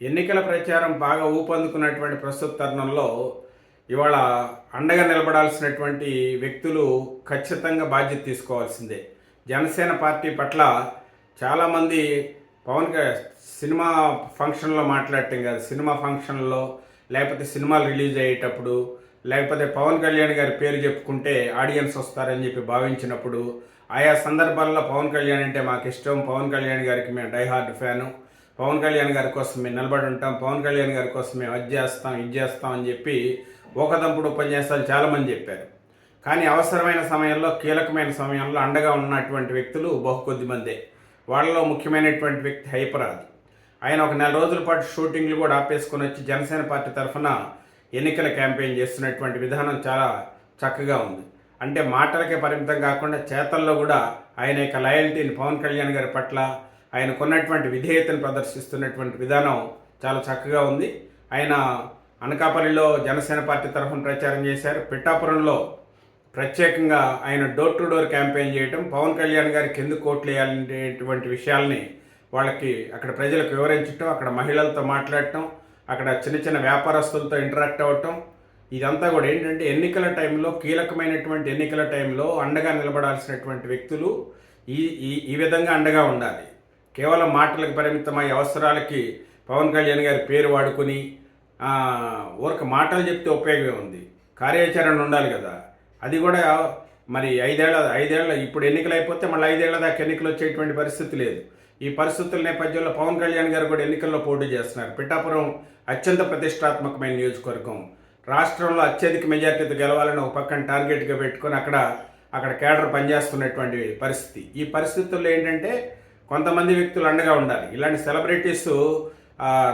ఎన్నికల ప్రచారం బాగా ఊపందుకున్నటువంటి ప్రస్తుత తరుణంలో ఇవాళ అండగా నిలబడాల్సినటువంటి వ్యక్తులు ఖచ్చితంగా బాధ్యత తీసుకోవాల్సిందే. జనసేన పార్టీ పట్ల చాలామంది పవన్ సినిమా ఫంక్షన్లో మాట్లాడటం కాదు సినిమా ఫంక్షన్లో లేకపోతే సినిమాలు రిలీజ్ అయ్యేటప్పుడు లేకపోతే పవన్ కళ్యాణ్ గారి పేరు చెప్పుకుంటే ఆడియన్స్ వస్తారని చెప్పి భావించినప్పుడు ఆయా సందర్భాల్లో పవన్ కళ్యాణ్ అంటే మాకు ఇష్టం పవన్ కళ్యాణ్ గారికి మేము డైహార్డ్ ఫ్యాను. పవన్ కళ్యాణ్ గారి కోసం మేము నిలబడి ఉంటాం పవన్ కళ్యాణ్ గారి కోసం మేము అది చేస్తాం ఇది చేస్తాం అని చెప్పి ఒకదంపుడు ఉపన్యాసాలు చాలామంది చెప్పారు. కానీ అవసరమైన సమయంలో కీలకమైన సమయంలో అండగా ఉన్నటువంటి వ్యక్తులు బహు కొద్ది మందే. వాళ్ళలో ముఖ్యమైనటువంటి వ్యక్తి హైపరాది. ఆయన ఒక నెల రోజుల పాటు షూటింగ్లు కూడా ఆపేసుకొని వచ్చి జనసేన పార్టీ తరఫున ఎన్నికల క్యాంపెయిన్ చేస్తున్నటువంటి విధానం చాలా చక్కగా ఉంది. అంటే మాటలకే పరిమితం కాకుండా చేతల్లో కూడా ఆయన యొక్క లాయల్టీని పవన్ కళ్యాణ్ గారి పట్ల ఆయనకున్నటువంటి విధేయతను ప్రదర్శిస్తున్నటువంటి విధానం చాలా చక్కగా ఉంది. ఆయన అనకాపల్లిలో జనసేన పార్టీ తరఫున ప్రచారం చేశారు. పిఠాపురంలో ప్రత్యేకంగా ఆయన డోర్ టు డోర్ క్యాంపెయిన్ చేయటం పవన్ కళ్యాణ్ గారికి ఎందుకు ఓట్లు వేయాలనేటువంటి విషయాల్ని వాళ్ళకి అక్కడ ప్రజలకు వివరించటం అక్కడ మహిళలతో మాట్లాడటం అక్కడ చిన్న చిన్న వ్యాపారస్తులతో ఇంటరాక్ట్ అవ్వటం ఇదంతా కూడా ఏంటంటే ఎన్నికల టైంలో కీలకమైనటువంటి ఎన్నికల టైంలో అండగా నిలబడాల్సినటువంటి వ్యక్తులు ఈ ఈ ఈ విధంగా అండగా ఉండాలి. కేవలం మాటలకు పరిమితమై అవసరాలకి పవన్ కళ్యాణ్ గారి పేరు వాడుకొని ఆ, ఊరక మాటలు చెప్తే ఉపయోగమే ఉంది. కార్యాచరణ ఉండాలి కదా. అది కూడా మరి ఐదేళ్ళ ఐదేళ్ళ ఇప్పుడు ఎన్నికలు అయిపోతే మళ్ళీ ఐదేళ్ళ దాకా ఎన్నికలు వచ్చేటువంటి పరిస్థితి లేదు. ఈ పరిస్థితుల నేపథ్యంలో పవన్ కళ్యాణ్ గారు కూడా ఎన్నికల్లో పోటీ చేస్తున్నారు. పిఠాపురం అత్యంత ప్రతిష్టాత్మకమైన నియోజకవర్గం. రాష్ట్రంలో అత్యధిక మెజార్టీతో గెలవాలని ఒక పక్కన టార్గెట్గా పెట్టుకొని అక్కడ అక్కడ కేడర్ పనిచేస్తున్నటువంటి పరిస్థితి. ఈ పరిస్థితుల్లో ఏంటంటే కొంతమంది వ్యక్తులు అండగా ఉండాలి. ఇలాంటి సెలబ్రిటీస్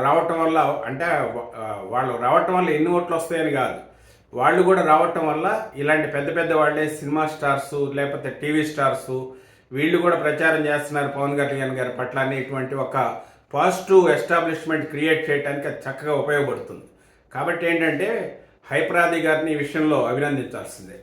రావటం వల్ల అంటే వాళ్ళు రావటం వల్ల ఎన్ని ఓట్లు వస్తాయని కాదు. వాళ్ళు కూడా రావటం వల్ల ఇలాంటి పెద్ద పెద్ద వాళ్ళే సినిమా స్టార్స్ లేకపోతే టీవీ స్టార్స్ వీళ్ళు కూడా ప్రచారం చేస్తున్నారు పవన్ కళ్యాణ్ గారి పట్ల అనేటువంటి ఒక పాజిటివ్ ఎస్టాబ్లిష్మెంట్ క్రియేట్ చేయడానికి అది చక్కగా ఉపయోగపడుతుంది. కాబట్టి ఏంటంటే హైపరాది గారిని ఈ విషయంలో అభినందించాల్సిందే.